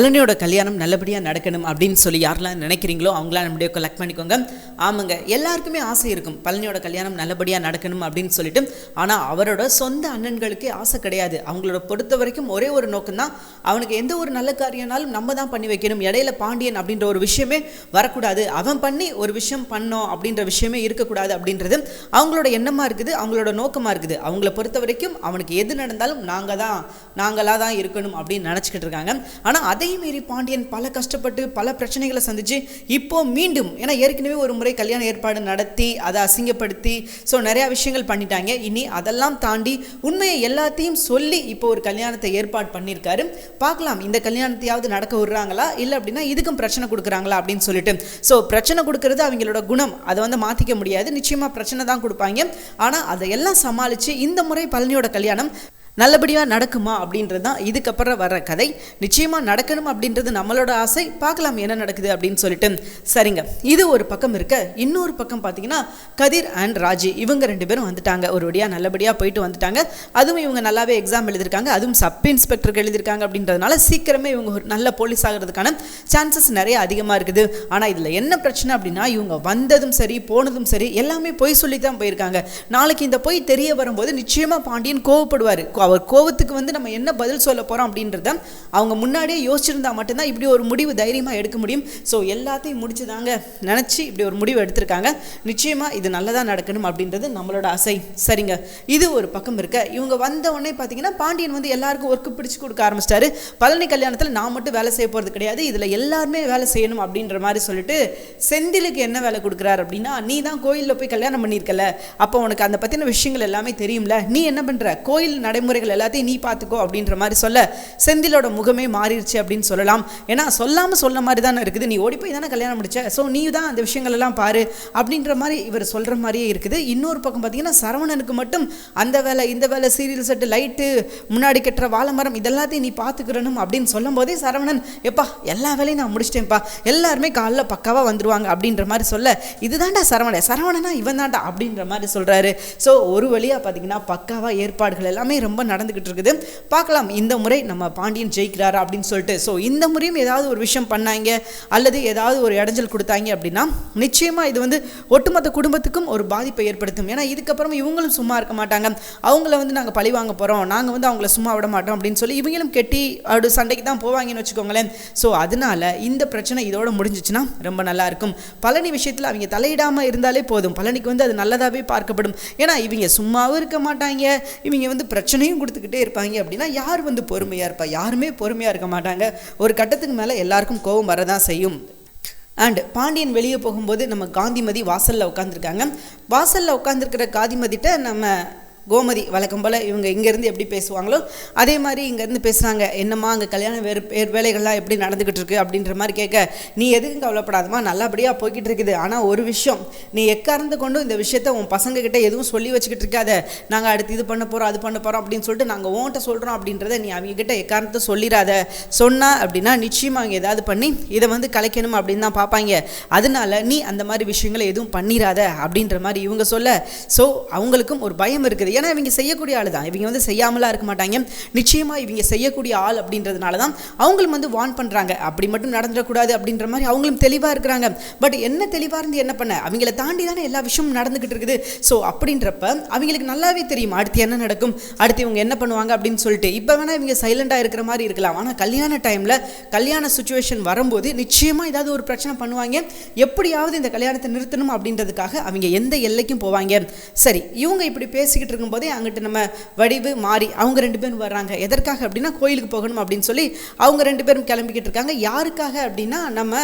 பழனியோட கல்யாணம் நல்லபடியாக நடக்கணும் அப்படின்னு சொல்லி யாரெல்லாம் நினைக்கிறீங்களோ அவங்களாம் நம்முடைய கலெக்ட் பண்ணிக்கோங்க. ஆமாங்க எல்லாருக்குமே ஆசை இருக்கும். பழனியோட கல்யாணம் நல்லபடியாக நடக்கணும் அப்படின்னு சொல்லிட்டு. ஆனால் அவரோட சொந்த அண்ணன்களுக்கே ஆசை கிடையாது. அவங்களோட பொறுத்த வரைக்கும் ஒரே ஒரு நோக்கம் தான் அவனுக்கு எந்த ஒரு நல்ல காரியம்னாலும் நம்ம தான் பண்ணி வைக்கணும். இடையில பாண்டியன் அப்படின்ற ஒரு விஷயமே வரக்கூடாது. அவன் பண்ணி ஒரு விஷயம் பண்ணோம் அப்படின்ற விஷயமே இருக்கக்கூடாது அப்படின்றது அவங்களோட எண்ணமாக இருக்குது அவங்களோட நோக்கமாக இருக்குது. அவங்கள பொறுத்த வரைக்கும் அவனுக்கு எது நடந்தாலும் நாங்கள் தான் நாங்களாக தான் இருக்கணும் அப்படின்னு நினச்சிக்கிட்டு இருக்காங்க. ஆனால் அதே மீறி பாண்டியன் பல கஷ்டப்பட்டு பல பிரச்சனைகளை சந்திச்சு இப்போ மீண்டும் ஏன்னா ஏற்கனவே ஒரு முறை கல்யாண ஏற்பாடு நடத்தி அதை அசிங்கப்படுத்தி ஸோ நிறையா விஷயங்கள் பண்ணிட்டாங்க. இனி அதெல்லாம் தாண்டி உண்மையை எல்லாத்தையும் சொல்லி இப்போ ஒரு கல்யாணத்தை ஏற்பாடு பண்ணியிருக்காரு. பார்க்கலாம் இந்த கல்யாணத்தையாவது நடக்க விடுறாங்களா? இல்லை அப்படின்னா இதுக்கும் பிரச்சனை கொடுக்குறாங்களா அப்படின்னு சொல்லிட்டு. ஸோ பிரச்சனை கொடுக்கறது அவங்களோட குணம். அதை வந்து மாற்றிக்க முடியாது. நிச்சயமாக பிரச்சனை தான் கொடுப்பாங்க. ஆனால் அதையெல்லாம் சமாளித்து இந்த முறை பழனியோட கல்யாணம் நல்லபடியாக நடக்குமா அப்படின்றது தான் இதுக்கப்புறம் வர கதை. நிச்சயமாக நடக்கணும் அப்படின்றது நம்மளோட ஆசை. பார்க்கலாம் என்ன நடக்குது அப்படின்னு சொல்லிட்டு. சரிங்க. இது ஒரு பக்கம் இருக்க. இன்னொரு பக்கம் பார்த்தீங்கன்னா கதிர் அண்ட் ராஜி இவங்க ரெண்டு பேரும் வந்துட்டாங்க. ஒரு வழியாக நல்லபடியாக போயிட்டு வந்துட்டாங்க. அதுவும் இவங்க நல்லாவே எக்ஸாம் எழுதியிருக்காங்க. அதுவும் சப் இன்ஸ்பெக்டருக்கு எழுதியிருக்காங்க அப்படின்றதுனால சீக்கிரமே இவங்க ஒரு நல்ல போலீஸ் ஆகிறதுக்கான சான்சஸ் நிறைய அதிகமாக இருக்குது. ஆனால் இதில் என்ன பிரச்சனை அப்படின்னா இவங்க வந்ததும் சரி போனதும் சரி எல்லாமே பொய் சொல்லி தான் போயிருக்காங்க. நாளைக்கு இந்த பொய் தெரிய வரும்போது நிச்சயமாக பாண்டியன் கோவப்படுவார். அவர் கோவத்துக்கு வந்து நம்ம என்ன பதில் சொல்ல போகிறோம் அப்படின்றத அவங்க முன்னாடியே யோசிச்சிருந்தா மட்டும்தான் இப்படி ஒரு முடிவு தைரியமாக எடுக்க முடியும். ஸோ எல்லாத்தையும் முடிச்சுதாங்க நினச்சி இப்படி ஒரு முடிவு எடுத்திருக்காங்க. நிச்சயமாக இது நல்லதாக நடக்கணும் அப்படின்றது நம்மளோட ஆசை. சரிங்க. இது ஒரு பக்கம் இருக்க. இவங்க வந்த உடனே பார்த்தீங்கன்னா பாண்டியன் வந்து எல்லாருக்கும் ஒர்க்கு பிடிச்சு கொடுக்க ஆரம்பிச்சிட்டாரு. பழனி கல்யாணத்தில் நான் மட்டும் வேலை செய்ய போகிறது கிடையாது. இதில் எல்லாருமே வேலை செய்யணும் அப்படின்ற மாதிரி சொல்லிட்டு செந்திலுக்கு என்ன வேலை கொடுக்குறாரு அப்படின்னா நீ தான் கோயிலில் போய் கல்யாணம் பண்ணியிருக்கல. அப்போ உனக்கு அந்த பற்றின விஷயங்கள் எல்லாமே தெரியும்ல. நீ என்ன பண்ணுற கோயில் நடைமுறை நடைமுறைகள் எல்லாத்தையும் நீ பார்த்துக்கோ அப்படின்ற மாதிரி சொல்ல செந்திலோட முகமே மாறிடுச்சு அப்படின்னு சொல்லலாம். ஏன்னா சொல்லாமல் சொல்ல மாதிரி தானே இருக்குது. நீ ஓடி போய் தானே கல்யாணம் முடிச்ச? ஸோ நீ தான் அந்த விஷயங்கள் எல்லாம் பாரு அப்படின்ற மாதிரி இவர் சொல்கிற மாதிரியே இருக்குது. இன்னொரு பக்கம் பார்த்தீங்கன்னா சரவணனுக்கு மட்டும் அந்த வேலை இந்த வேலை சீரியல் செட்டு லைட்டு முன்னாடி கட்டுற வாழைமரம் இதெல்லாத்தையும் நீ பார்த்துக்கிறணும் அப்படின்னு சொல்லும் போதே சரவணன் எப்பா எல்லா வேலையும் நான் முடிச்சிட்டேன்ப்பா. எல்லாருமே காலைல பக்காவாக வந்துருவாங்க அப்படின்ற மாதிரி சொல்ல இதுதான்டா சரவணன். சரவணனா இவன் தான்டா அப்படின்ற மாதிரி சொல்கிறாரு ஸோ ஒரு வழியாக பார்த்தீங்கன்னா பக்காவாக ஏற்பாடுகள் எல்லாமே ரொம்ப நடந்துக்கிட்டு இருக்குது பார்க்கலாம் இந்த முறை நம்ம பாண்டியன் ஜெயிக்கிறாரா அப்படின்னு சொல்லிட்டு. ஸோ இந்த முறையும் ஏதாவது ஒரு விஷயம் பண்ணாங்க அல்லது ஏதாவது ஒரு இடைஞ்சல் கொடுத்தாங்க அப்படின்னா நிச்சயமாக இது வந்து ஒட்டுமொத்த குடும்பத்துக்கும் ஒரு பாதிப்பை ஏற்படுத்தும். ஏன்னா இதுக்கப்புறம் இவங்களும் சும்மா இருக்க மாட்டாங்க. அவங்கள வந்து நாங்கள் பழி வாங்க போகிறோம் நாங்கள் வந்து அவங்கள சும்மா விட மாட்டோம் அப்படின்னு சொல்லி இவங்களும் கெட்டி அப்படி சண்டைக்கு தான் போவாங்கன்னு வச்சுக்கோங்களேன். ஸோ அதனால இந்த பிரச்சனை இதோட முடிஞ்சிச்சுன்னா ரொம்ப நல்லா இருக்கும். பழனி விஷயத்தில் அவங்க தலையிடாமல் இருந்தாலே போதும். பழனிக்கு வந்து அது நல்லதாகவே பார்க்கப்படும். ஏன்னா இவங்க சும்மாவும் இருக்க மாட்டாங்க. இவங்க வந்து பிரச்சனையும் கொடுத்துக்கிட்டே இருப்பாங்க. அப்படின்னா யார் வந்து பொறுமையாக இருப்பா? யாருமே பொறுமையாக இருக்க மாட்டாங்க. ஒரு கட்டத்துக்கு மேலே எல்லாருக்கும் கோபம் வரதான் செய்யும். அண்ட் பாண்டியன் வெளியே போகும்போது நம்ம காந்திமதி வாசலில் உட்காந்துருக்காங்க வாசலில் உட்காந்துருக்கிற காந்திமதிட்ட நம்ம கோமதி வழக்கம் போல் இவங்க இங்கேருந்து எப்படி பேசுவாங்களோ அதே மாதிரி இங்கேருந்து பேசுகிறாங்க என்னம்மா அங்கே கல்யாணம் வேறு வேறு வேலைகள்லாம் எப்படி நடந்துக்கிட்டு இருக்கு? அப்படின்ற மாதிரி கேட்க நீ எதுக்கும் கவலைப்படாதம்மா நல்லபடியாக போய்கிட்டு இருக்குது ஆனால் ஒரு விஷயம் நீ எக்கார்ந்து கொண்டும் இந்த விஷயத்த உன் பசங்க கிட்ட எதுவும் சொல்லி வச்சுக்கிட்டு இருக்காத. நாங்கள் அடுத்து இது பண்ண போகிறோம் அது பண்ண போகிறோம் அப்படின்னு சொல்லிட்டு நாங்கள் ஓன்ட்ட சொல்கிறோம் அப்படின்றத நீ அவங்க கிட்ட எக்காரணத்தை சொல்லிடாத சொன்னா அப்படின்னா நிச்சயமாக அவங்க ஏதாவது பண்ணி இதை வந்து கலைக்கணும்? அப்படின்னு தான் பார்ப்பாங்க. அதனால நீ அந்த மாதிரி விஷயங்களை எதுவும் பண்ணிடாத அப்படின்ற மாதிரி இவங்க சொல்ல ஸோ அவங்களுக்கும் ஒரு பயம் இருக்குது. ஏன்னா இவங்க செய்யக்கூடிய ஆள் தான் இவங்க வந்து செய்யாமலாம் இருக்க மாட்டாங்க. நிச்சயமாக இவங்க செய்யக்கூடிய ஆள் அப்படின்றதுனால தான் அவங்களும் வந்து வான் பண்ணுறாங்க அப்படி மட்டும் நடந்துடக்கூடாது அப்படின்ற மாதிரி அவங்களும் தெளிவாக இருக்கிறாங்க. பட் என்ன தெளிவாக இருந்து என்ன பண்ண? அவங்கள தாண்டி தானே எல்லா விஷயமும் நடந்துக்கிட்டு இருக்குது. ஸோ அப்படின்றப்ப அவங்களுக்கு நல்லாவே தெரியும். அடுத்து என்ன நடக்கும்? அடுத்து இவங்க என்ன பண்ணுவாங்க அப்படின்னு சொல்லிட்டு. இப்போ வேணால் இவங்க சைலண்டாக இருக்கிற மாதிரி இருக்கலாம். ஆனால் கல்யாண டைமில் கல்யாண சுச்சுவேஷன் வரும்போது நிச்சயமாக ஏதாவது ஒரு பிரச்சனை பண்ணுவாங்க. எப்படியாவது இந்த கல்யாணத்தை நிறுத்தணும் அப்படின்றதுக்காக அவங்க எந்த எல்லைக்கும் போவாங்க. சரி இவங்க இப்படி பேசிக்கிட்டு இருக்கும்போதே அங்கிட்டு நம்ம வடிவு மாறி அவங்க ரெண்டு பேரும் வர்றாங்க. எதற்காக அப்படின்னா கோயிலுக்கு போகணும் அப்படின்னு சொல்லி அவங்க ரெண்டு பேரும் கிளம்பிக்கிட்டு இருக்காங்க. யாருக்காக அப்படின்னா நம்ம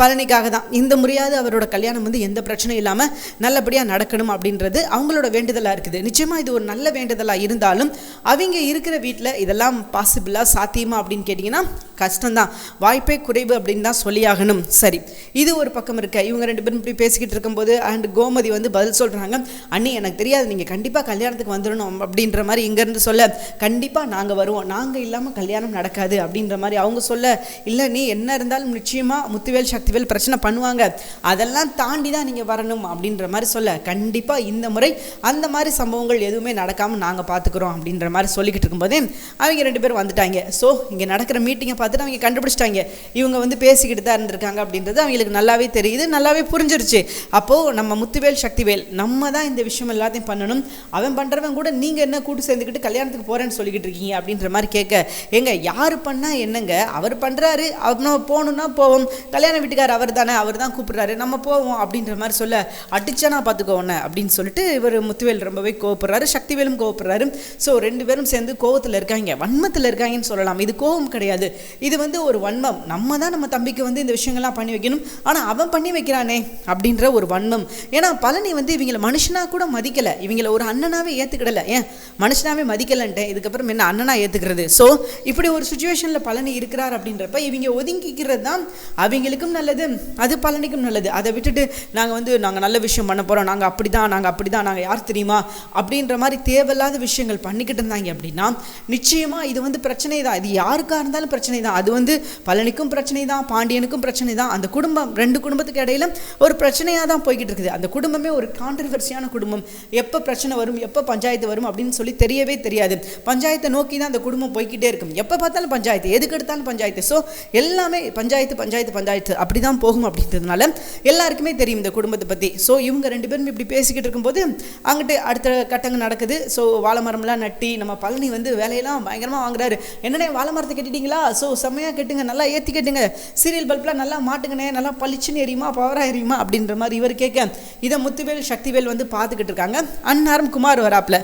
பழனிக்காக தான். இந்த முறையாவது அவரோட கல்யாணம் வந்து எந்த பிரச்சனையும் இல்லாமல் நல்லபடியாக நடக்கணும் அப்படின்றது அவங்களோட வேண்டுதலாக இருக்குது. நிச்சயமாக இது ஒரு நல்ல வேண்டுதலாக இருந்தாலும் அவங்க இருக்கிற வீட்டில் இதெல்லாம் பாசிபிளாக சாத்தியமா அப்படின்னு கேட்டிங்கன்னா கஷ்டம்தான். வாய்ப்பே குறைவு அப்படின்னு தான் சொல்லியாகணும். சரி இது ஒரு பக்கம் இருக்க. இவங்க ரெண்டு பேரும் இப்படி பேசிக்கிட்டு இருக்கும்போது அண்ட் கோமதி வந்து பதில் சொல்கிறாங்க அண்ணி எனக்கு தெரியாது. நீங்கள் கண்டிப்பாக கல்யாணம் கல்யாணத்துக்கு வந்துடணும் அப்படின்ற மாதிரி இங்கேருந்து சொல்ல கண்டிப்பாக நாங்கள் வருவோம். நாங்கள் இல்லாமல் கல்யாணம் நடக்காது அப்படின்ற மாதிரி அவங்க சொல்ல இல்லை நீ என்ன இருந்தாலும் நிச்சயமாக முத்துவேல் சக்திவேல் பிரச்சனை பண்ணுவாங்க. அதெல்லாம் தாண்டி தான் நீங்கள் வரணும் அப்படின்ற மாதிரி சொல்ல கண்டிப்பாக இந்த முறை அந்த மாதிரி சம்பவங்கள் எதுவுமே நடக்காமல் நாங்கள் பார்த்துக்குறோம் அப்படின்ற மாதிரி சொல்லிக்கிட்டு இருக்கும்போதே அவங்க ரெண்டு பேரும் வந்துட்டாங்க. ஸோ இங்கே நடக்கிற மீட்டிங்கை பார்த்துட்டு அவங்க கண்டுபிடிச்சிட்டாங்க. இவங்க வந்து பேசிக்கிட்டு தான் இருந்திருக்காங்க அப்படின்றது அவங்களுக்கு நல்லாவே தெரியுது நல்லாவே புரிஞ்சிருச்சு. அப்போது நம்ம முத்துவேல் சக்திவேல் நம்ம தான் இந்த விஷயம் எல்லாத்தையும் பண்ணணும். அவன் பண்ணுறவன் கூட நீங்கள் என்ன கூட்டு சேர்ந்துக்கிட்டு கல்யாணத்துக்கு போகிறேன்னு சொல்லிக்கிட்டு இருக்கீங்க அப்படின்ற மாதிரி கேட்க ஏங்க யார் பண்ணால் என்னங்க? அவர் பண்ணுறாரு நம்ம போகணுன்னா போவோம். கல்யாண வீட்டுக்கார் அவர் தானே அவர் தான் கூப்பிட்றாரு. நம்ம போவோம் அப்படின்ற மாதிரி சொல்ல அடிச்சானா பார்த்துக்கோ உன்னை அப்படின்னு சொல்லிட்டு இவர் முத்துவேல் ரொம்பவே கோவப்படுறாரு சக்திவேலும் கோவப்படுறாரு. ஸோ ரெண்டு பேரும் சேர்ந்து கோவத்தில் இருக்காங்க. வன்மத்தில் இருக்காங்கன்னு சொல்லலாம். இது கோவம் கிடையாது. இது வந்து ஒரு வன்மம். நம்ம தான் நம்ம தம்பிக்கு வந்து இந்த விஷயங்கள்லாம் பண்ணி வைக்கணும். ஆனால் அவன் பண்ணி வைக்கிறானே அப்படின்ற ஒரு வன்மம். ஏன்னா பழனி வந்து இவங்களை மனுஷனாக கூட மதிக்கலை. இவங்கள ஒரு அண்ணனாக அண்ணனாவே ஏற்றுக்கிடலை ஏன்? மனுஷனாவே மதிக்கலன்ட்டேன். இதுக்கப்புறம் என்ன அண்ணனா ஏற்றுக்கிறது ஸோ இப்படி ஒரு சுச்சுவேஷனில் பழனி இருக்கிறார் அப்படின்றப்ப இவங்க ஒதுங்கிக்கிறது தான் அவங்களுக்கும் நல்லது. அது பழனிக்கும் நல்லது. அதை விட்டுட்டு நாங்கள் வந்து நாங்கள் நல்ல விஷயம் பண்ண போகிறோம் நாங்கள் அப்படி தான் நாங்கள் அப்படி தான் நாங்கள் யார் தெரியுமா? அப்படின்ற மாதிரி தேவையில்லாத விஷயங்கள் பண்ணிக்கிட்டு இருந்தாங்க அப்படின்னா நிச்சயமாக இது வந்து பிரச்சனை தான் இது யாருக்காக இருந்தாலும் பிரச்சனை தான் அது வந்து பழனிக்கும் பிரச்சனை தான் பாண்டியனுக்கும் பிரச்சனை தான் அந்த குடும்பம் ரெண்டு குடும்பத்துக்கு இடையில ஒரு பிரச்சனையாக தான் போய்கிட்டு இருக்குது. அந்த குடும்பமே ஒரு கான்ட்ரவர்சியான குடும்பம். எப்போ பிரச்சனை வரும் எப்போ எப்போ பஞ்சாயத்து வரும் அப்படின்னு சொல்லி தெரியவே தெரியாது. பஞ்சாயத்தை நோக்கி தான் அந்த குடும்பம் போய்க்கிட்டே இருக்கும். எப்போ பார்த்தாலும் பஞ்சாயத்து எதுக்கு எடுத்தாலும் பஞ்சாயத்து. ஸோ எல்லாமே பஞ்சாயத்து பஞ்சாயத்து பஞ்சாயத்து அப்படி தான் போகும் அப்படின்றதுனால எல்லாருக்குமே தெரியும் இந்த குடும்பத்தை பற்றி ஸோ இவங்க ரெண்டு பேரும் இப்படி பேசிக்கிட்டு இருக்கும்போது அங்கிட்டு அடுத்த கட்டங்கள் நடக்குது. ஸோ வாழை மரம்லாம் நட்டி நம்ம பழனி வந்து வேலையெல்லாம் பயங்கரமாக வாங்குறாரு. என்னண்ணே வாழை மரத்தை கட்டிட்டீங்களா? ஸோ செம்மையாக கட்டுங்க நல்லா ஏற்றி கட்டுங்க. சீரியல் பல்ப்லாம் நல்லா மாட்டுங்கண்ணே நல்லா பளிச்சுன்னு எரியுமா பவராக எரியுமா அப்படின்ற மாதிரி இவர் கேட்க இதை முத்துவேல் சக்திவேல் வந்து பார்த்துக்கிட்டு இருக்காங்க. அன்னாரம் குமார் வராப்ல.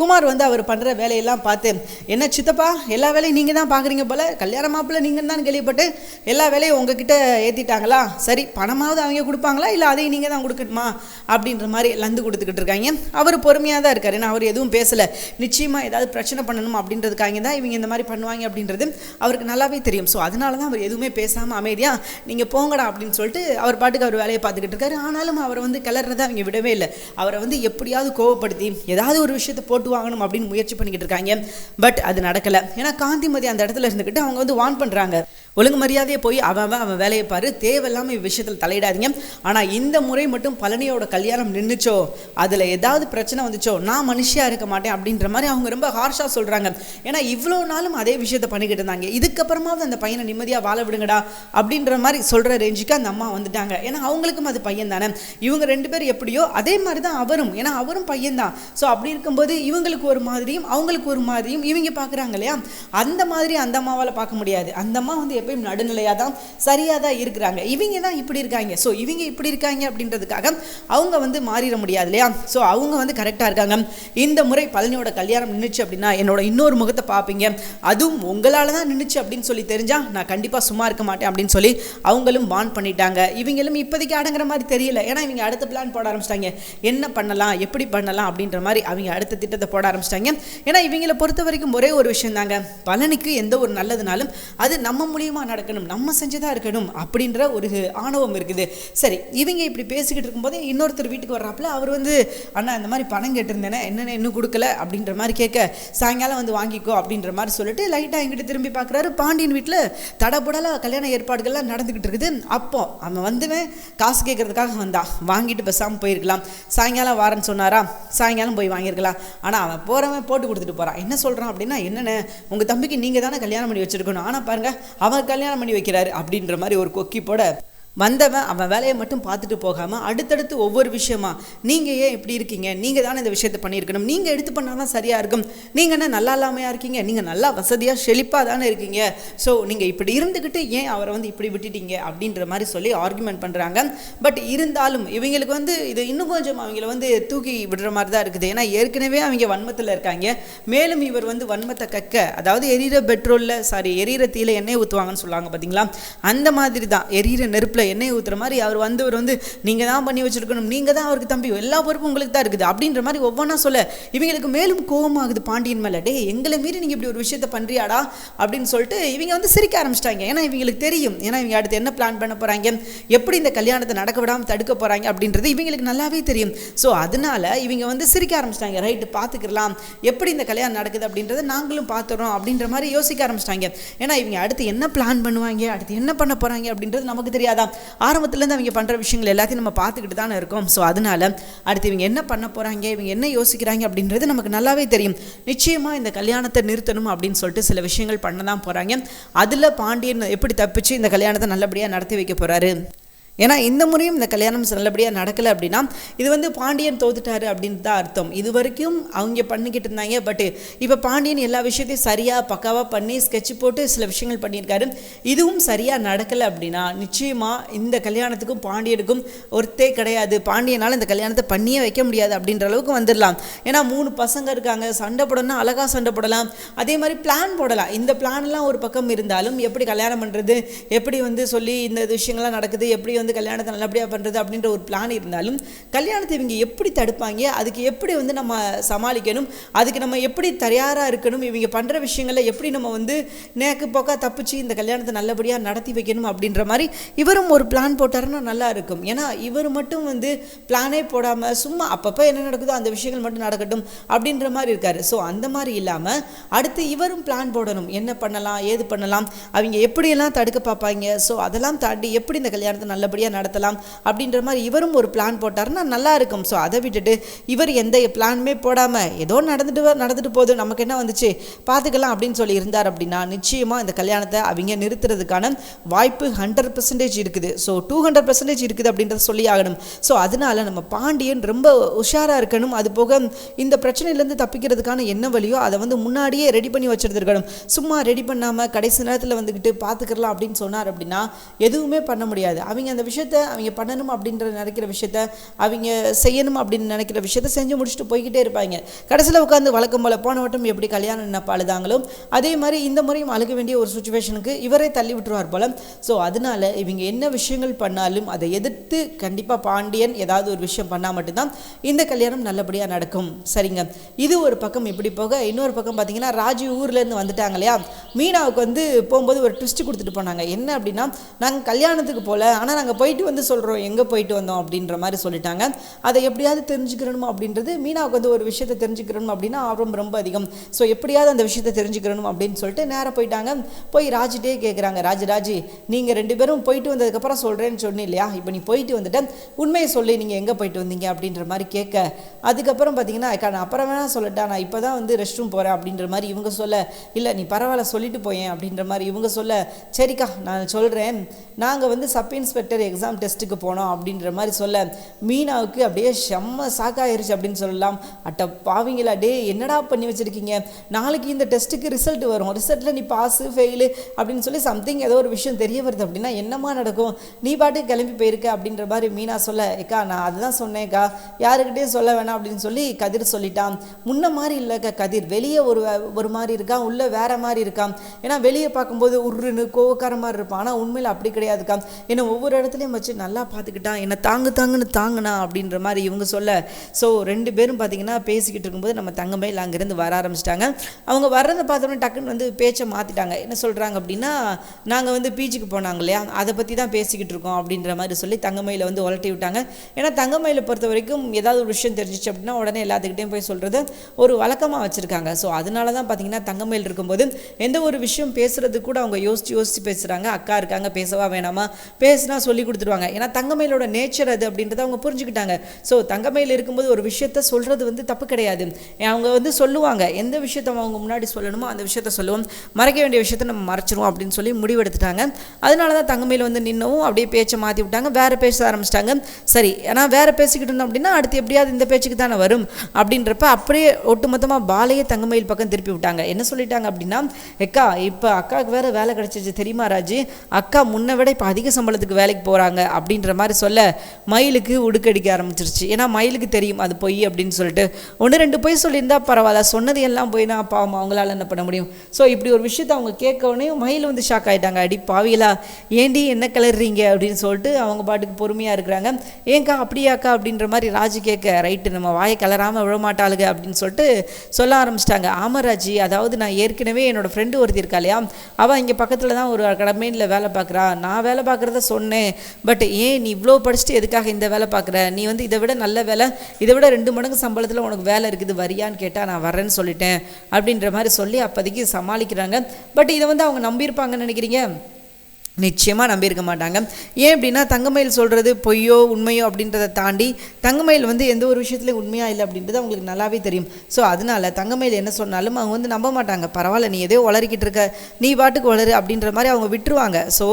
குமார் வந்து அவர் பண்ணுற வேலையெல்லாம் பார்த்து என்ன சித்தப்பா எல்லா வேலையும் நீங்கள் தான் பார்க்குறீங்க போல்? கல்யாண மாப்பிள்ள நீங்கள் தான் கேள்விப்பட்டு எல்லா வேலையும் உங்ககிட்ட ஏற்றிட்டாங்களா சரி பணமாவது அவங்க கொடுப்பாங்களா? இல்லை அதையும் நீங்கள் தான் கொடுக்கணுமா? அப்படின்ற மாதிரி லந்து கொடுத்துக்கிட்டு இருக்காங்க. அவர் பொறுமையாக தான் இருக்கார். ஏன்னா அவர் எதுவும் பேசலை. நிச்சயமாக ஏதாவது பிரச்சனை பண்ணணும் அப்படின்றதுக்காக தான் இவங்க இந்த மாதிரி பண்ணுவாங்க அப்படின்றது அவருக்கு நல்லாவே தெரியும். ஸோ அதனால தான் அவர் எதுவுமே பேசாமல் அமைதியாக நீங்கள் போங்கடா அப்படின்னு சொல்லிட்டு அவர் பாட்டுக்கு அவர் வேலையை பார்த்துக்கிட்டு இருக்காரு. ஆனாலும் அவரை வந்து கிளறதை அவங்க விடவே இல்லை. அவரை வந்து எப்படியாவது கோவப்படுத்தி ஏதாவது ஒரு விஷயத்தை போட்டு வாங்கணும் அப்படின்னு முயற்சி பண்ணிக்கிட்டு இருக்காங்க. பட் அது நடக்கலை. ஏன்னா காந்திமதி அந்த இடத்துல இருந்துக்கிட்டு அவங்க வந்து வான் பண்ணுறாங்க ஒழுங்கு மரியாதையை போய் அவன் அவன் வேலையை பாரு. தேவையில்லாமல் விஷயத்தில் தலையிடாதீங்க. ஆனால் இந்த முறை மட்டும் பழனியோட கல்யாணம் நின்றுச்சோ அதில் ஏதாவது பிரச்சனை வந்துச்சோ நான் மனுஷியாக இருக்க மாட்டேன் அப்படின்ற மாதிரி அவங்க ரொம்ப ஹார்ஷாக சொல்கிறாங்க ஏன்னா இவ்வளோ நாளும் அதே விஷயத்த பண்ணிக்கிட்டு இருந்தாங்க. இதுக்கப்புறமாவது அந்த பையனை நிம்மதியாக வாழ விடுங்கடா அப்படின்ற மாதிரி சொல்கிற ரேஞ்சுக்கு அந்த அம்மா வந்துட்டாங்க. ஏன்னா அவங்களுக்கும் அது பையன் தானே. இவங்க ரெண்டு பேர் எப்படியோ அதே மாதிரி தான் அவரும். ஏன்னா அவரும் பையன் தான் ஸோ அப்படி இருக்கும்போது இவங்களுக்கு ஒரு மாதிரியும் அவங்களுக்கு ஒரு மாதிரியும் இவங்க பார்க்குறாங்க இல்லையா? அந்த மாதிரி அந்த அம்மாவால் பார்க்க முடியாது. அந்த அம்மா வந்து எப்பயும் நடுநிலையாக தான் சரியாக தான் இருக்கிறாங்க. இவங்க தான் இப்படி இருக்காங்க. ஸோ இவங்க இப்படி இருக்காங்க அப்படின்றதுக்காக அவங்க வந்து மாறிட முடியாது இல்லையா? ஸோ அவங்க வந்து கரெக்டாக இருக்காங்க. இந்த முறை பழனியோட கல்யாணம் நின்றுச்சு அப்படின்னா என்னோட இன்னொரு முகத்தை பார்ப்பீங்க. அதுவும் உங்களால் தான் நின்றுச்சு அப்படின்னு சொல்லி தெரிஞ்சால் நான் கண்டிப்பாக சும்மா இருக்க மாட்டேன் அப்படின்னு சொல்லி அவங்களும் பான் பண்ணிட்டாங்க. இவங்களும் இப்போதைக்கு அடங்குற மாதிரி தெரியல. ஏன்னா இவங்க அடுத்த பிளான் போட ஆரம்பிச்சிட்டாங்க. என்ன பண்ணலாம்? எப்படி பண்ணலாம்? அப்படின்ற மாதிரி அவங்க அடுத்த திட்டத்தை போட ஆரம்பிச்சிட்டாங்க. ஏன்னா இவங்களை பொறுத்த வரைக்கும் ஒரே ஒரு விஷயம் தாங்க பலனுக்கு எந்த ஒரு நல்லதுனாலும் அது நம்ம மூலியமாக நடக்கணும் நம்ம செஞ்சதாக இருக்கணும் அப்படின்ற ஒரு ஆணவம் இருக்குது. சரி இவங்க இப்படி பேசிக்கிட்டு இருக்கும்போது இன்னொருத்தர் வீட்டுக்கு வர்றாப்புல அவர் வந்து அண்ணா இந்த மாதிரி பணம் கேட்டிருந்தேனே என்னென்ன இன்னும் கொடுக்கல? அப்படின்ற மாதிரி கேட்க சாயங்காலம் வந்து வாங்கிக்கோ அப்படின்ற மாதிரி சொல்லிட்டு லைட்டாக எங்கிட்ட திரும்பி பார்க்குறாரு பாண்டியன் வீட்டில் தடபுடலாக கல்யாண ஏற்பாடுகள்லாம் நடந்துக்கிட்டு இருக்குது. அப்போ அவன் வந்துவேன் காசு கேட்கறதுக்காக வந்தா வாங்கிட்டு பேசாமல் போயிருக்கலாம். சாயங்காலம் வாரேன்னு சொன்னாரா? சாயங்காலம் போய் வாங்கியிருக்கலாம். ஆனால் அவன் போகிறவன் போட்டு கொடுத்துட்டு போகிறான் என்ன சொல்கிறான் அப்படின்னா என்னென்ன உங்கள் தம்பிக்கு நீங்கள் தானே கல்யாணம் பண்ணி வச்சுருக்கணும். ஆனால் பாருங்கள் அவன் கல்யாணம் பண்ணி வைக்கிறாரு அப்படின்ற மாதிரி ஒரு கொக்கி போட வந்தவன் அவன் வேலையை மட்டும் பார்த்துட்டு போகாமல் அடுத்தடுத்து ஒவ்வொரு விஷயமா நீங்கள் ஏன் இப்படி இருக்கீங்க? நீங்கள் தானே இந்த விஷயத்தை பண்ணியிருக்கணும்? நீங்கள் எடுத்து பண்ணால் தான் சரியாக இருக்கும். நீங்கள் என்ன நல்லா இல்லாமையாக இருக்கீங்க? நீங்கள் நல்லா வசதியாக செழிப்பாக தானே இருக்கீங்க. ஸோ நீங்கள் இப்படி இருந்துக்கிட்டு ஏன் அவரை வந்து இப்படி விட்டுட்டீங்க? அப்படின்ற மாதிரி சொல்லி ஆர்குமெண்ட் பண்ணுறாங்க பட் இருந்தாலும் இவங்களுக்கு வந்து இது இன்னும் கொஞ்சம் அவங்கள வந்து தூக்கி விடுற மாதிரி தான் இருக்குது. ஏன்னா ஏற்கனவே அவங்க வன்மத்தில் இருக்காங்க. மேலும் இவர் வந்து வன்மத்தை கக்க அதாவது எரியிற பெட்ரோலில் சாரி எரியிற தீயில எண்ணெய் ஊற்றுவாங்கன்னு சொல்லுவாங்க பார்த்தீங்களா அந்த மாதிரி தான். எரியிற நெருப்பில் எண்ணெய் ஊற்றுற மாதிரி அவர் வந்தவர் வந்து நீங்கள் தான் பண்ணி வச்சுருக்கணும். நீங்கள் தான் அவருக்கு தம்பி. எல்லா பொறுப்பும் உங்களுக்கு தான் இருக்குது. அப்படின்ற மாதிரி ஒவ்வொன்றா சொல்ல இவங்களுக்கு மேலும் கோபமாகுது பாண்டியன் மேலே. டே எங்களை மீறி நீங்கள் இப்படி ஒரு விஷயத்த பண்ணுறியாடா அப்படின்னு சொல்லிட்டு இவங்க வந்து சிரிக்க ஆரம்பிச்சிட்டாங்க. ஏன்னா இவங்களுக்கு தெரியும். ஏன்னா இவங்க அடுத்து என்ன பிளான் பண்ண போகிறாங்க எப்படி இந்த கல்யாணத்தை நடக்க விடாமல் தடுக்க போகிறாங்க அப்படின்றது இவங்களுக்கு நல்லாவே தெரியும். ஸோ அதனால இவங்க வந்து சிரிக்க ஆரம்பிச்சிட்டாங்க. ரைட்டு பார்த்துக்கலாம் எப்படி இந்த கல்யாணம் நடக்குது? அப்படின்றத நாங்களும் பார்த்துறோம் அப்படின்ற மாதிரி யோசிக்க ஆரம்பிச்சிட்டாங்க. ஏன்னா இவங்க அடுத்து என்ன பிளான் பண்ணுவாங்க? அடுத்து என்ன பண்ண போகிறாங்க அப்படின்றது நமக்கு தெரியாதா? ஆரம்பத்துலேருந்து அவங்க பண்ணுற விஷயங்கள் எல்லாத்தையும் நம்ம பார்த்துக்கிட்டு தானே இருக்கோம். ஸோ அதனால அடுத்து இவங்க என்ன பண்ண போகிறாங்க இவங்க என்ன யோசிக்கிறாங்க அப்படின்றது நமக்கு நல்லாவே தெரியும். நிச்சயமாக இந்த கல்யாணத்தை நிறுத்தணும் அப்படின்னு சொல்லிட்டு சில விஷயங்கள் பண்ண தான் போகிறாங்க அதில் பாண்டியன் எப்படி தப்பிச்சு இந்த கல்யாணத்தை நல்லபடியாக நடத்தி வைக்க போகிறாரு ஏன்னா இந்த முறையும் இந்த கல்யாணம் நல்லபடியாக நடக்கலை அப்படின்னா இது வந்து பாண்டியன் தோத்துட்டாரு அப்படின்னு தான் அர்த்தம். இது வரைக்கும் அவங்க பண்ணிக்கிட்டு இருந்தாங்க பட் இப்போ பாண்டியன் எல்லா விஷயத்தையும் சரியாக பக்காவாக பண்ணி ஸ்கெட்ச் போட்டு சில விஷயங்கள் பண்ணியிருக்காரு. இதுவும் சரியாக நடக்கலை அப்படின்னா நிச்சயமாக இந்த கல்யாணத்துக்கும் பாண்டியனுக்கும் ஒருத்தே கிடையாது. பாண்டியனால் இந்த கல்யாணத்தை பண்ணியே வைக்க முடியாது அப்படின்ற அளவுக்கு வந்துடலாம் ஏன்னா மூணு பசங்க இருக்காங்க சண்டை போடணும்னா அழகாக சண்டை போடலாம். அதே மாதிரி பிளான் போடலாம். இந்த பிளான்லாம் ஒரு பக்கம் இருந்தாலும் எப்படி கல்யாணம் பண்ணுறது எப்படி வந்து சொல்லி இந்த விஷயங்கள்லாம் நடக்குது எப்படி வந்து கல்யாணத்தை நல்லபடியாக பண்ணுறது அப்படின்ற ஒரு பிளான் இருந்தாலும் கல்யாணத்தை இவங்க எப்படி தடுப்பாங்க? அதுக்கு எப்படி வந்து நம்ம சமாளிக்கணும்? அதுக்கு நம்ம எப்படி தயாராக இருக்கணும்? இவங்க பண்ணுற விஷயங்களை எப்படி நம்ம வந்து நேக்கு போக்கா தப்பிச்சு இந்த கல்யாணத்தை நல்லபடியாக நடத்தி வைக்கணும் அப்படின்ற மாதிரி இவரும் ஒரு பிளான் போட்டாருன்னா நல்லா இருக்கும். ஏன்னா இவர் மட்டும் வந்து பிளானே போடாமல் சும்மா அப்பப்போ என்ன நடக்குதோ அந்த விஷயங்கள் மட்டும் நடக்கட்டும் அப்படின்ற மாதிரி இருக்காரு. ஸோ அந்த மாதிரி இல்லாமல் அடுத்து இவரும் பிளான் போடணும். என்ன பண்ணலாம்? ஏது பண்ணலாம்? அவங்க எப்படியெல்லாம் தடுக்க பார்ப்பாங்க? ஸோ அதெல்லாம் தாண்டி எப்படி இந்த கல்யாணத்தை நல்ல நல்லபடியாக நடத்தலாம் அப்படின்ற மாதிரி இவரும் ஒரு பிளான் போட்டாருன்னா நல்லா இருக்கும். ஸோ அதை விட்டுட்டு இவர் எந்த பிளானுமே போடாமல் ஏதோ நடந்துட்டு நடந்துட்டு போகுது. நமக்கு என்ன வந்துச்சு? பார்த்துக்கலாம் அப்படின்னு சொல்லி இருந்தார் அப்படின்னா நிச்சயமாக இந்த கல்யாணத்தை அவங்க நிறுத்துறதுக்கான வாய்ப்பு ஹண்ட்ரட் பர்சன்டேஜ் இருக்குது. ஸோ டூ ஹண்ட்ரட் பர்சன்டேஜ் இருக்குது அப்படின்றத சொல்லி ஆகணும். ஸோ அதனால நம்ம பாண்டியன் ரொம்ப உஷாராக இருக்கணும். அது போக இந்த பிரச்சனையிலேருந்து தப்பிக்கிறதுக்கான என்ன வழியோ அதை வந்து முன்னாடியே ரெடி பண்ணி வச்சிருந்துருக்கணும். சும்மா ரெடி பண்ணாமல் கடைசி நேரத்தில் வந்துக்கிட்டு பார்த்துக்கலாம் அப்படின்னு சொன்னார் அப்படின்னா எதுவுமே பண்ண முடியாது. அவங்க அந்த விஷயத்த அவங்க பண்ணணும் அப்படின்ற நினைக்கிற விஷயத்த அவங்க செய்யணும் அப்படின்னு நினைக்கிற விஷயத்த செஞ்சு முடிச்சுட்டு போய்கிட்டே இருப்பாங்க. கடைசியில் உட்காந்து வழக்கம் போல போன வட்டம் எப்படி கல்யாணம் நினைப்ப அழுதாங்களோ அதே மாதிரி இந்த முறையும் அழுக வேண்டிய ஒரு சுச்சுவேஷனுக்கு இவரே தள்ளி விட்டுருவார் போல. ஸோ அதனால இவங்க என்ன விஷயங்கள் பண்ணாலும் அதை எதிர்த்து கண்டிப்பாக பாண்டியன் ஏதாவது ஒரு விஷயம் பண்ணால் மட்டும்தான் இந்த கல்யாணம் நல்லபடியாக நடக்கும். சரிங்க. இது ஒரு பக்கம் இப்படி போக இன்னொரு பக்கம் பார்த்தீங்கன்னா ராஜு ஊர்லேருந்து வந்துட்டாங்க இல்லையா? மீனாவுக்கு வந்து போகும்போது ஒரு ட்விஸ்ட் கொடுத்துட்டு போனாங்க. என்ன அப்படின்னா நாங்கள் கல்யாணத்துக்கு போகல ஆனால் நாங்கள் போயிட்டு வந்து சொல்கிறோம் எங்கே போயிட்டு வந்தோம் அப்படின்ற மாதிரி சொல்லிட்டாங்க. அதை எப்படியாவது தெரிஞ்சுக்கிறணும் அப்படின்றது மீனாவுக்கு வந்து ஒரு விஷயத்தை தெரிஞ்சுக்கிறணும் அப்படின்னா ஆர்வம் ரொம்ப அதிகம். ஸோ எப்படியாவது அந்த விஷயத்தை தெரிஞ்சுக்கிறணும் அப்படின்னு சொல்லிட்டு நேராக போயிட்டாங்க. போய் ராஜிட்டே கேட்குறாங்க ராஜு ராஜி நீங்கள் ரெண்டு பேரும் போயிட்டு வந்ததுக்கப்புறம் சொல்கிறேன்னு சொன்னி இல்லையா இப்போ நீ போயிட்டு வந்துட்டேன் உண்மையை சொல்லி நீங்கள் எங்கே போயிட்டு வந்தீங்க? அப்படின்ற மாதிரி கேட்க. அதுக்கப்புறம் பார்த்தீங்கன்னா நான் அப்புறம் வேணால் சொல்லட்டா. நான் இப்போ தான் வந்து ரெஸ்ட் ரூம் போகிறேன் அப்படின்ற மாதிரி இவங்க சொல்ல இல்லை நீ பரவாயில்ல சொல்லிட்டு போயேன். அப்படின்ற மாதிரி இவங்க சொல்ல சரிக்கா நான் சொல்கிறேன் நாங்கள் வந்து சப் இன்ஸ்பெக்டர் எக்ஸாம் டெஸ்ட்டுக்கு போனோம் அப்படின்ற மாதிரி சொல்ல மீனாவுக்கு அப்படியே செம்ம சாக்காயிருச்சு அப்படின்னு சொல்லலாம். அட்ட பாவிங்களா டே என்னடா பண்ணி வச்சுருக்கீங்க? நாளைக்கு இந்த டெஸ்ட்டுக்கு ரிசல்ட் வரும். ரிசல்ட்டில் நீ பாஸு ஃபெயிலு அப்படின்னு சொல்லி சம்திங் ஏதோ ஒரு விஷயம் தெரிய வருது அப்படின்னா என்னம்மா நடக்கும்? நீ பாட்டுக்கு கிளம்பி போயிருக்க அப்படின்ற மாதிரி மீனா சொல்ல ஏக்கா நான் அதுதான் சொன்னேன்க்கா யாருக்கிட்டேயும் சொல்ல வேணாம் அப்படின்னு சொல்லி கதிர் சொல்லிட்டான். முன்ன மாதிரி இல்லைக்கா கதிர். வெளியே ஒரு ஒரு மாதிரி இருக்கான் உள்ள வேற மாதிரி இருக்கான். ஏன்னா வெளியே பார்க்கும்போது உருன்னு கோவக்கார மாதிரி இருப்பான். ஆனால் உண்மையில் அப்படி கிடையாதுக்கா. ஏன்னா ஒவ்வொரு இடத்துல இடத்துலையும் வச்சு நல்லா பார்த்துக்கிட்டான் என்னை தாங்கு தாங்குன்னு தாங்குனா அப்படின்ற மாதிரி இவங்க சொல்ல. ஸோ ரெண்டு பேரும் பார்த்தீங்கன்னா பேசிக்கிட்டு இருக்கும்போது நம்ம தங்கமயில் அங்கேருந்து வர ஆரம்பிச்சிட்டாங்க. அவங்க வர்றதை பார்த்தோன்னே டக்குன்னு வந்து பேச்சை மாற்றிட்டாங்க என்ன சொல்கிறாங்க அப்படின்னா நாங்கள் வந்து பீச்சுக்கு போனாங்க இல்லையா? அதை பற்றி தான் பேசிக்கிட்டு இருக்கோம் அப்படின்ற மாதிரி சொல்லி தங்கமயில வந்து உலட்டி விட்டாங்க. ஏன்னா தங்கமயில பொறுத்த வரைக்கும் ஏதாவது ஒரு விஷயம் தெரிஞ்சிச்சு அப்படின்னா உடனே எல்லாத்துக்கிட்டையும் போய் சொல்கிறது ஒரு வழக்கமாக வச்சுருக்காங்க. ஸோ அதனால தான் பார்த்தீங்கன்னா தங்கமயில் இருக்கும்போது எந்த ஒரு விஷயம் பேசுகிறது கூட அவங்க யோசித்து யோசித்து பேசுகிறாங்க அக்கா இருக்காங்க பேசவா வேணாமா? பேசுனா சொல்லி கொடுத்துருவாங்க. ஏன்னா தங்கமயிலோட நேச்சர் அது அப்படின்றத அவங்க புரிஞ்சுக்கிட்டாங்க. ஸோ தங்கமயில் இருக்கும்போது ஒரு விஷயத்த சொல்கிறது வந்து தப்பு கிடையாது. அவங்க வந்து சொல்லுவாங்க. எந்த விஷயத்த அவங்க முன்னாடி சொல்லணுமோ அந்த விஷயத்த சொல்லுவோம். மறைக்க வேண்டிய விஷயத்த நம்ம மறைச்சிருவோம் அப்படின்னு சொல்லி முடிவெடுத்துட்டாங்க. அதனால தான் தங்கமயில் வந்து நின்னவும் அப்படியே பேச்சை மாற்றி விட்டாங்க. வேற பேச ஆரம்பிச்சிட்டாங்க. சரி ஏன்னா வேற பேசிக்கிட்டு இருந்தோம் அப்படின்னா அடுத்து எப்படியாவது இந்த பேச்சுக்கு தானே வரும். அப்படின்றப்ப அப்படியே ஒட்டுமொத்தமாக பாலையே தங்கமயில் பக்கம் திருப்பி விட்டாங்க. என்ன சொல்லிட்டாங்க அப்படின்னா எக்கா இப்போ அக்காவுக்கு வேற வேலை கிடைச்சிச்சு தெரியுமா ராஜு? அக்கா முன்னை விட இப்போ அதிக சம்பளத்துக்கு வேலைக்கு போகிறாங்க அப்படின்ற மாதிரி சொல்ல மயிலுக்கு உடுக்கடிக்க ஆரம்பிச்சிருச்சு. ஏன்னா மயிலுக்கு தெரியும் அது பொய் அப்படின்னு சொல்லிட்டு. ஒன்று ரெண்டு பொய் சொல்லியிருந்தா பரவாயில்ல சொன்னது எல்லாம் போய்னா பாவம் அவங்களால என்ன பண்ண முடியும்? ஸோ இப்படி ஒரு விஷயத்தை அவங்க கேட்க உடனே மயில் வந்து ஷாக் ஆகிட்டாங்க அடி பாவியலா ஏண்டி என்ன கிளறீங்க அப்படின்னு சொல்லிட்டு அவங்க பாட்டுக்கு பொறுமையாக இருக்கிறாங்க. ஏங்க்கா அப்படியாக்கா அப்படின்ற மாதிரி ராஜு கேட்க ரைட்டு நம்ம வாயை கிளறாமல் விழமாட்டாளுங்க அப்படின்னு சொல்லிட்டு சொல்ல ஆரம்பிச்சிட்டாங்க. ஆமராஜி அதாவது நான் ஏற்கனவே என்னோடய ஃப்ரெண்டு ஒருத்தி இருக்கா இல்லையா? அவள் இங்கே பக்கத்தில் தான் ஒரு கடமையில் வேலை பார்க்குறா. நான் வேலை பார்க்குறத சொன்னேன். பட் ஏன் நீ இவ்வளோ படிச்சுட்டு எதுக்காக இந்த வேலை பார்க்குற? நீ வந்து இதை விட நல்ல வேலை இதை விட ரெண்டு மடங்கு சம்பளத்தில் உனக்கு வேலை இருக்குது வரியான்னு கேட்டால் நான் வரேன்னு சொல்லிட்டேன். அப்படின்ற மாதிரி சொல்லி அப்போதைக்கு சமாளிக்கிறாங்க. பட் இதை வந்து அவங்க நம்பியிருப்பாங்கன்னு நினைக்கிறீங்க? நிச்சயமாக நம்பியிருக்க மாட்டாங்க. ஏன் அப்படின்னா தங்கமயில் சொல்கிறது பொய்யோ உண்மையோ அப்படின்றத தாண்டி தங்கமயில் வந்து எந்த ஒரு விஷயத்துலையும் உண்மையாக இல்லை அப்படின்றது அவங்களுக்கு நல்லாவே தெரியும். ஸோ அதனால் தங்கமயில் என்ன சொன்னாலும் அவங்க வந்து நம்ப மாட்டாங்க. பரவாயில்ல நீ எதோ உளறிக்கிட்டு இருக்க. நீ பாட்டுக்கு வளரு அப்படின்ற மாதிரி அவங்க விட்டுருவாங்க. ஸோ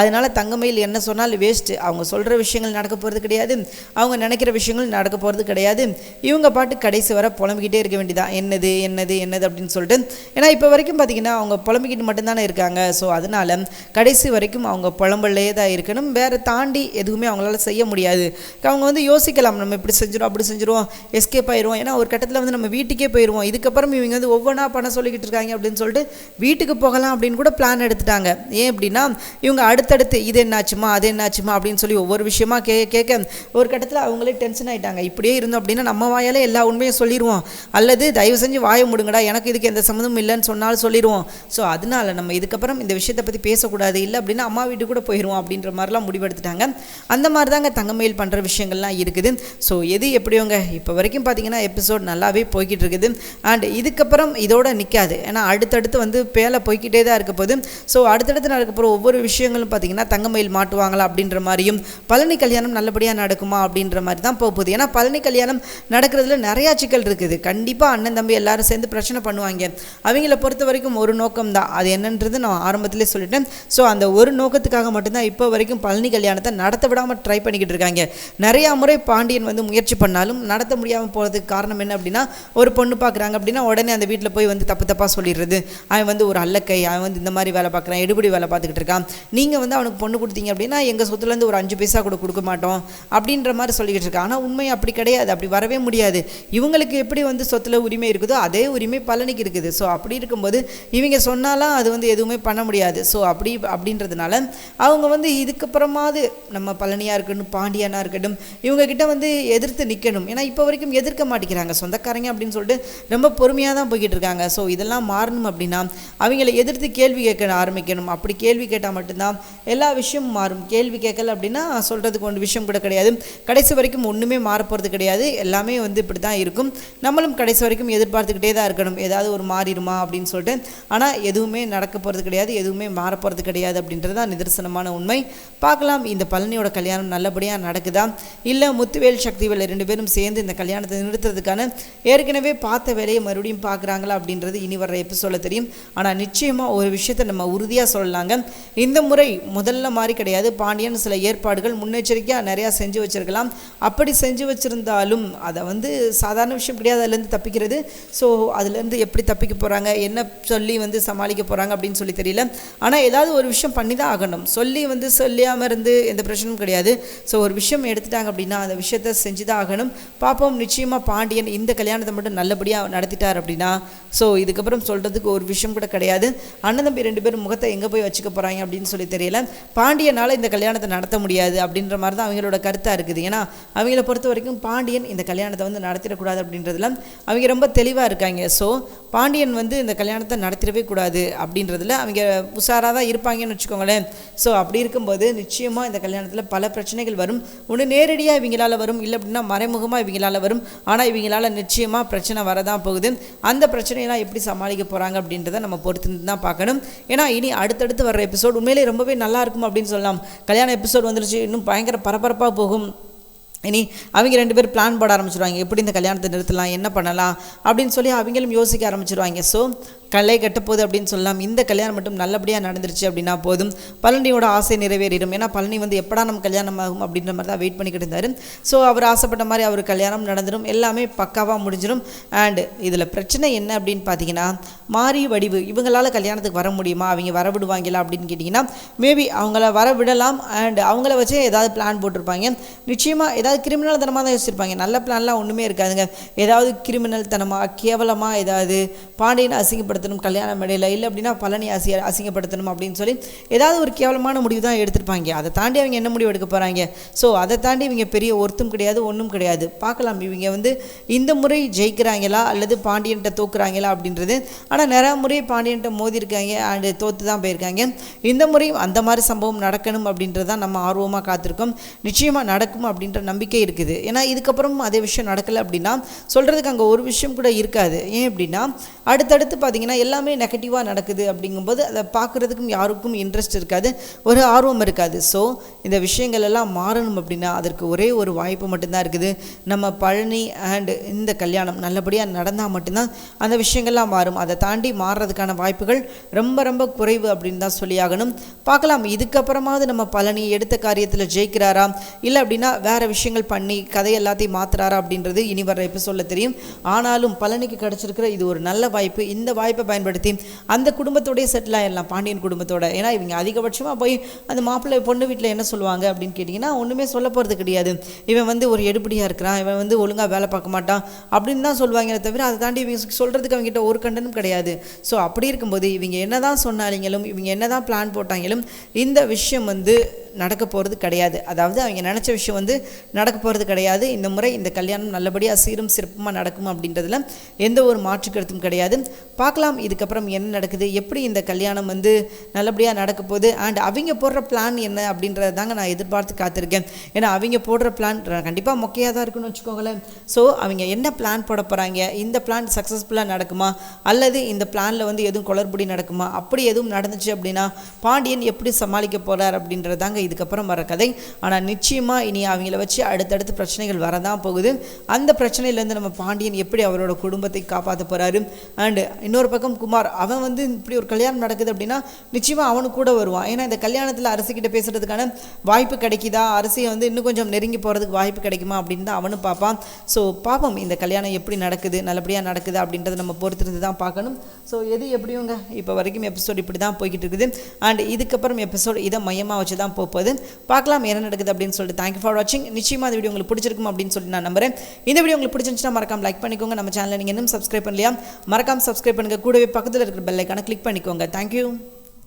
அதனால் தங்கமயில் என்ன சொன்னாலும் வேஸ்ட்டு அவங்க சொல்கிற விஷயங்கள் நடக்க போகிறது கிடையாது. அவங்க நினைக்கிற விஷயங்கள் நடக்க போகிறது கிடையாது. இவங்க பாட்டு கடைசி வர புலம்பிக்கிட்டே இருக்க வேண்டியதான் என்னது என்னது என்னது அப்படின்னு சொல்லிட்டு. ஏன்னா இப்போ வரைக்கும் பார்த்தீங்கன்னா அவங்க புலம்பிக்கிட்டு மட்டும்தானே இருக்காங்க. ஸோ அதனால கடைசி வரைக்கும் அவங்க புலம்பல்லே தான் இருக்கணும். வேறு தாண்டி எதுவுமே அவங்களால செய்ய முடியாது. அவங்க வந்து யோசிக்கலாம் நம்ம இப்படி செஞ்சிடும் அப்படி செஞ்சிருவோம் எஸ்கேப் ஆயிடுவோம் ஏன்னா ஒரு கட்டத்தில் வந்து நம்ம வீட்டுக்கே போயிடுவோம் இதுக்கப்புறம் இவங்க வந்து ஒவ்வொன்றா பணம் சொல்லிக்கிட்டு இருக்காங்க அப்படின்னு சொல்லிட்டு வீட்டுக்கு போகலாம் அப்படின்னு கூட பிளான் எடுத்துட்டாங்க. ஏன் அப்படின்னா இவங்க அடுத்தடுத்து இது என்னாச்சுமா அது என்னாச்சுமா அப்படின்னு சொல்லி ஒவ்வொரு விஷயமா கே கேட்க ஒரு கட்டத்தில் அவங்களே டென்ஷன் ஆகிட்டாங்க இப்படியே இருந்தோம் அப்படின்னா நம்ம வாயாலே எல்லா உண்மையும் சொல்லிடுவோம் அல்லது தயவு செஞ்சு வாய முடுங்கடா எனக்கு இதுக்கு எந்த சம்மந்தமும் இல்லைன்னு சொன்னாலும் சொல்லிடுவோம் ஸோ அதனால நம்ம இதுக்கப்புறம் இந்த விஷயத்தை பற்றி பேசக்கூடாது இல்லை அப்படின்னு அம்மா வீட்டுக்கு கூட போயிடுவோம் அப்படின்ற மாதிரிலாம் முடிவெடுத்துட்டாங்க. அந்த மாதிரி தாங்க தங்கமயில் பண்ணுற விஷயங்கள்லாம் இருக்குது. ஸோ எது எப்படியோங்க? இப்போ வரைக்கும் பார்த்தீங்கன்னா எபிசோட் நல்லாவே போய்கிட்டு இருக்குது அண்ட் இதுக்கப்புறம் இதோட நிற்காது ஏன்னா அடுத்தடுத்து வந்து பேலை போய்கிட்டே தான் இருக்க போது ஸோ அடுத்தடுத்து நடக்க போகிற ஒவ்வொரு விஷயங்களும் பார்த்தீங்கன்னா தங்கமயில் மாட்டுவாங்களா அப்படின்ற மாதிரியும் பழனி கல்யாணம் நல்லபடியாக நடக்குமா அப்படின்ற மாதிரி தான் போக போகுது. ஏன்னா பழனி கல்யாணம் நடக்கிறதுல நிறையா சிக்கல் இருக்குது. கண்டிப்பாக அண்ணன் தம்பி எல்லாரும் சேர்ந்து பிரச்சனை பண்ணுவாங்க. அவங்கள பொறுத்த வரைக்கும் ஒரு நோக்கம் தான் அது என்னன்றது நான் ஆரம்பத்திலே சொல்லிட்டேன். ஸோ அந்த ஒரு நோக்கத்துக்காக மட்டும்தான் இப்போ வரைக்கும் பழனி கல்யாணத்தை நடத்த விடாமல் ட்ரை பண்ணிக்கிட்டு இருக்காங்க. நிறையா முறை பாண்டியன் வந்து முயற்சி பண்ணாலும் நடத்த முடியாமல் போகிறதுக்கு காரணம் என்ன அப்படின்னா ஒரு பொண்ணு பார்க்குறாங்க அப்படின்னா உடனே அந்த வீட்டில் போய் வந்து தப்பு தப்பாக சொல்லிடுறது. அவன் வந்து ஒரு அல்லக்கை அவன் வந்து இந்த மாதிரி வேலை பார்க்குறான் எடுபடி வேலை பார்த்துக்கிட்டு இருக்கான். நீங்கள் வந்து அவனுக்கு பொண்ணு கொடுத்தீங்க அப்படின்னா எங்கள் சொத்துலேருந்து ஒரு அஞ்சு பைசா கூட கொடுக்க மாட்டோம் அப்படின்ற மாதிரி சொல்லிக்கிட்டு இருக்கான். ஆனால் உண்மை அப்படி கிடையாது. அப்படி வரவே முடியாது. இவங்களுக்கு எப்படி வந்து சொத்தில் உரிமை இருக்குதோ அதே உரிமை பழனிக்கு இருக்குது. ஸோ அப்படி இருக்கும்போது இவங்க சொன்னாலாம் அது வந்து எதுவுமே பண்ண முடியாது. ஸோ அப்படி அப்படின்றதுனால அவங்க வந்து இதுக்கப்புறமாவது நம்ம பழனியாக இருக்கட்டும் பாண்டியனாக இருக்கட்டும் இவங்க கிட்ட வந்து எதிர்த்து நிற்கணும் ஏன்னா இப்போ வரைக்கும் எதிர்க்க மாட்டேங்கிறாங்க. சொந்தக்காரங்க அப்படின்னு சொல்லிட்டு ரொம்ப பொறுமையாக தான் போய்கிட்டு இருக்காங்க. ஸோ இதெல்லாம் மாறணும் அப்படின்னா அவங்கள எதிர்த்து கேள்வி கேட்க ஆரம்பிக்கணும். அப்படி கேள்வி கேட்டால் மட்டும்தான் எல்லா விஷயமும் மாறும். கேள்வி கேட்கல அப்படின்னா சொல்கிறதுக்கு ஒன்று விஷயம் கூட கிடையாது. கடைசி வரைக்கும் ஒன்றுமே மாறப்போகிறது கிடையாது. எல்லாமே வந்து இப்படி தான் இருக்கும். நம்மளும் கடைசி வரைக்கும் எதிர்பார்த்துக்கிட்டே தான் இருக்கணும். ஏதாவது ஒரு மாறிடுமா அப்படின்னு சொல்லிட்டு. ஆனால் எதுவுமே நடக்க போகிறது கிடையாது. எதுவுமே மாற கிடையாது கிடையாது அப்படின்றது தான் நிதர்சனமான உண்மை. பார்க்கலாம் இந்த பழனியோட கல்யாணம் நல்லபடியாக நடக்குதா? இல்லை முத்துவேல் சக்திவேல் ரெண்டு பேரும் சேர்ந்து இந்த கல்யாணத்தை நிறுத்துறதுக்கான ஏற்கனவே பார்த்த வேலையை மறுபடியும் பார்க்குறாங்களா அப்படின்றது இனி வர்ற எபிசோட தெரியும். ஆனால் நிச்சயமாக ஒரு விஷயத்தை நம்ம உறுதியாக சொல்லலாங்க. இந்த முறை முதல்ல மாதிரி கிடையாது. பாண்டியன் சில ஏற்பாடுகள் முன்னெச்சரிக்கையாக நிறையா செஞ்சு வச்சிருக்கலாம். அப்படி செஞ்சு வச்சுருந்தாலும் அதை வந்து சாதாரண விஷயம் கிடையாது. அதுலேருந்து தப்பிக்கிறது. ஸோ அதுலேருந்து எப்படி தப்பிக்க போகிறாங்க என்ன சொல்லி வந்து சமாளிக்க போகிறாங்க அப்படின்னு சொல்லி தெரியல. ஆனால் ஏதாவது ஒரு விஷயம் பண்ணி தான் ஆகணும் சொல்லி வந்து சொல்லியாமல் இருந்து எந்த பிரச்சனையும் கிடையாது. ஸோ ஒரு விஷயம் எடுத்துட்டாங்க அப்படின்னா அந்த விஷயத்த செஞ்சு தான் ஆகணும் பார்ப்போம் நிச்சயமாக பாண்டியன் இந்த கல்யாணத்தை மட்டும் நல்லபடியாக நடத்திட்டார் அப்படின்னா ஸோ இதுக்கப்புறம் சொல்கிறதுக்கு ஒரு விஷயம் கூட கிடையாது. அண்ணன் தம்பி ரெண்டு பேரும் முகத்தை எங்கே போய் வச்சுக்க போகிறாங்க அப்படின்னு சொல்லி தெரியல. பாண்டியனால் இந்த கல்யாணத்தை நடத்த முடியாது அப்படின்ற மாதிரி தான் அவங்களோட கருத்தாக இருக்குது. ஏன்னா அவங்கள பொறுத்த வரைக்கும் பாண்டியன் இந்த கல்யாணத்தை வந்து நடத்திடக்கூடாது அப்படின்றதுல அவங்க ரொம்ப தெளிவாக இருக்காங்க. ஸோ பாண்டியன் வந்து இந்த கல்யாணத்தை நடத்திடவே கூடாது அப்படின்றதுல அவங்க உஷாராக தான் இருப்பாங்கன்னு வச்சுக்கோங்க. வச்சுக்கோங்களேன். ஸோ அப்படி இருக்கும்போது நிச்சயமாக இந்த கல்யாணத்தில் பல பிரச்சனைகள் வரும். ஒன்று நேரடியாக இவங்களால வரும். இல்லை அப்படின்னா மறைமுகமாக இவங்களால வரும். ஆனால் இவங்களால நிச்சயமாக பிரச்சனை வரதான் போகுது. அந்த பிரச்சனையெல்லாம் எப்படி சமாளிக்க போகிறாங்க அப்படின்றத நம்ம பொறுத்து தான் பார்க்கணும். ஏன்னா இனி அடுத்தடுத்து வர்ற எபிசோட் உண்மையிலே ரொம்பவே நல்லா இருக்கும் அப்படின்னு சொல்லலாம். கல்யாண எபிசோட் வந்துருச்சு. இன்னும் பயங்கர பரபரப்பாக போகும். இனி அவங்க ரெண்டு பேர் பிளான் போட ஆரம்பிச்சிருவாங்க. எப்படி இந்த கல்யாணத்தை நிறுத்தலாம்? என்ன பண்ணலாம்? அப்படின்னு சொல்லி அவங்களும் யோசிக்க ஆரம்பிச்சிருவாங்க. ஸோ கலை கட்டப்போகுது அப்படின்னு சொல்லலாம் இந்த கல்யாணம் மட்டும் நல்லபடியாக நடந்துருச்சு அப்படின்னா போதும். பழனியோட ஆசை நிறைவேறிடும். ஏன்னா பழனி வந்து எப்படா நம்ம கல்யாணம் ஆகும் அப்படின்ற மாதிரி தான் வெயிட் பண்ணிக்கிட்டு இருந்தார். ஸோ அவர் ஆசைப்பட்ட மாதிரி அவர் கல்யாணம் நடந்துடும் எல்லாமே பக்காவாக முடிஞ்சிடும் அண்டு இதில் பிரச்சனை என்ன அப்படின்னு பார்த்தீங்கன்னா மாறி வடிவு. இவங்களால் கல்யாணத்துக்கு வர முடியுமா? அவங்க வர விடுவாங்களா அப்படின்னு கேட்டிங்கன்னா மேபி அவங்கள வர விடலாம். அண்ட் அவங்கள வச்சு ஏதாவது பிளான் போட்டிருப்பாங்க. நிச்சயமாக ஏதாவது கிரிமினல் தனமாக தான் யோசிச்சிருப்பாங்க. நல்ல பிளான்லாம் ஒன்றுமே இருக்காதுங்க. ஏதாவது கிரிமினல் தனமாக கேவலமாக ஏதாவது பாண்டியனை அசிங்கப்படுத்தணும் கல்யாண மேடையில் இல்லை அப்படின்னா பழனி அசி அசிங்கப்படுத்தணும் அப்படின்னு சொல்லி ஏதாவது ஒரு கேவலமான முடிவு தான் எடுத்திருப்பாங்க. அதை தாண்டி அவங்க என்ன முடிவு எடுக்க போகிறாங்க ஸோ அதை தாண்டி இவங்க பெரிய ஒருத்தும் கிடையாது ஒன்றும் கிடையாது. பார்க்கலாம். இவங்க வந்து இந்த முறை ஜெயிக்கிறாங்களா அல்லது பாண்டியன்கிட்ட தோக்குறாங்களா அப்படின்றது. ஆனால் நிறைய முறை பாண்டியன்கிட்ட மோதி இருக்காங்க அண்டு தோற்று தான் போயிருக்காங்க. இந்த முறையும் அந்த மாதிரி சம்பவம் நடக்கணும் அப்படின்றது தான் நம்ம ஆர்வமாக காத்திருக்கோம். நிச்சயமாக நடக்கும் அப்படின்ற நம்பிக்கை இருக்குது. ஏன்னா இதுக்கப்புறம் அதே விஷயம் நடக்கலை அப்படின்னா சொல்கிறதுக்கு அங்கே ஒரு விஷயம் கூட இருக்காது. ஏன் அப்படின்னா அடுத்தடுத்து பார்த்தீங்கன்னா எல்லாமே நெகட்டிவாக நடக்குது அப்படிங்கும்போது அதை பார்க்குறதுக்கும் யாருக்கும் இன்ட்ரெஸ்ட் இருக்காது. ஒரு ஆர்வம் இருக்காது. ஸோ இந்த விஷயங்கள் எல்லாம் மாறணும் அப்படின்னா அதற்கு ஒரே ஒரு வாய்ப்பு மட்டும்தான் இருக்குது. நம்ம பழனி அண்ட் இந்த கல்யாணம் நல்லபடியாக நடந்தால் மட்டும்தான் அந்த விஷயங்கள்லாம் மாறும். அதை தாண்டி மாறுறதுக்கான வாய்ப்புகள் ரொம்ப ரொம்ப குறைவு அப்படின்னு தான் சொல்லியாகணும் பார்க்கலாம். இதுக்கப்புறமாவது நம்ம பழனி எடுத்த காரியத்தில் ஜெயிக்கிறாரா? இல்லை அப்படின்னா வேறு விஷயங்கள் பண்ணி கதை எல்லாத்தையும் மாற்றுறாரா அப்படின்றது இனி வர எபிசோடில் தெரியும். ஆனாலும் பழனிக்கு கிடச்சிருக்கிற இது ஒரு நல்ல வாய்ப்பு. இந்த வாய்ப்பை பயன்படுத்தி அந்த குடும்பத்தோடய செட்டில் ஆகிடலாம் பாண்டியன் குடும்பத்தோட. ஏன்னா இவங்க அதிகபட்சமாக போய் அந்த மாப்பிள்ளை பொண்ணு வீட்டில் என்ன சொல்லுவாங்க அப்படின்னு கேட்டிங்கன்னா ஒன்றுமே சொல்ல போகிறது கிடையாது. இவன் வந்து ஒரு எடுபடியாக இருக்கிறான் இவன் வந்து ஒழுங்காக வேலை பார்க்க மாட்டான் அப்படின்னு தான் சொல்லுவாங்களே தவிர அதை தாண்டி இவங்க சொல்கிறதுக்கு அவங்ககிட்ட ஒரு கண்டனும் கிடையாது. ஸோ அப்படி இருக்கும்போது இவங்க என்ன தான் சொன்னாலிங்களும் இவங்க என்ன தான் பிளான் போட்டாங்களும் இந்த விஷயம் வந்து நடக்க போகிறது கிடையாது. அதாவது அவங்க நினச்ச விஷயம் வந்து நடக்க போகிறது கிடையாது. இந்த முறை இந்த கல்யாணம் நல்லபடியாக சீரும் சிறப்புமாக நடக்கும் அப்படின்றதுல எந்த ஒரு மாற்று கருத்தும் கிடையாது. பார்க்கலாம் இதுக்கப்புறம் என்ன நடக்குது எப்படி இந்த கல்யாணம் வந்து நல்லபடியாக நடக்க போகுது அண்ட் அவங்க போடுற பிளான் என்ன அப்படின்றத தாங்க நான் எதிர்பார்த்து காத்திருக்கேன். ஏன்னா அவங்க போடுற பிளான் கண்டிப்பாக மொக்கையாக தான் இருக்குன்னு வச்சுக்கோங்களேன். ஸோ அவங்க என்ன பிளான் போட போகிறாங்க இந்த பிளான் சக்ஸஸ்ஃபுல்லாக நடக்குமா அல்லது இந்த பிளானில் வந்து எதுவும் குளறுபடி நடக்குமா அப்படி எதுவும் நடந்துச்சு அப்படின்னா பாண்டியன் எப்படி சமாளிக்க போகிறார் அப்படின்றதாங்க இதுக்கப்புறம் வர கதை. ஆனால் நிச்சயமாக இனி அவங்கள வச்சு அடுத்தடுத்து பிரச்சனைகள் வரதான் போகுது. அந்த பிரச்சனையிலேருந்து நம்ம பாண்டியன் எப்படி அவரோட குடும்பத்தை காப்பாற்ற போகிறாரு அண்டு இன்னொரு பக்கம் குமார் அவன் வந்து இப்படி ஒரு கல்யாணம் நடக்குது அப்படின்னா நிச்சயமாக அவனு கூட வருவான். ஏன்னா இந்த கல்யாணத்தில் அரசிக்கிட்ட பேசுகிறதுக்கான வாய்ப்பு கிடைக்குதா? அரசியை வந்து இன்னும் கொஞ்சம் நெருங்கி போகிறதுக்கு வாய்ப்பு கிடைக்குமா? அப்படின்னு தான் அவனும் பார்ப்பான். ஸோ பார்ப்போம் இந்த கல்யாணம் எப்படி நடக்குது? நல்லபடியாக நடக்குது? அப்படின்றத நம்ம பொறுத்திருந்து தான் பார்க்கணும். ஸோ எது எப்படியுங்க? இப்போ வரைக்கும் எபிசோட் இப்படி தான் போய்கிட்டு இருக்குது. அண்ட் இதுக்கப்புறம் எபிசோட் இதை மையமாக வச்சு தான் போகுது. பார்க்கலாம் என்ன நடக்குது அப்படின்னு சொல்லிட்டு. தேங்க்யூ ஃபார் வாட்சிங் நிச்சயமாக இந்த வீடியோ உங்களுக்கு பிடிச்சிருக்கும் அப்படின்னு சொல்லிட்டு நான் நம்புறேன். இந்த வீடியோ உங்களுக்கு பிடிச்சிருந்துச்சுன்னா மறக்காம லைக் பண்ணிக்கோங்க. நம்ம சேனலை நீங்கள் இன்னும் சப்ஸ்கிரைப் பண்ணலையா? மறக்காம சப்ஸ்கிரைப் பண்ணுங்கள் கூடவே பக்கத்தில் இருக்கிற பெல்லைக்கான கிளிக் பண்ணிக்கோங்க. தேங்க்யூ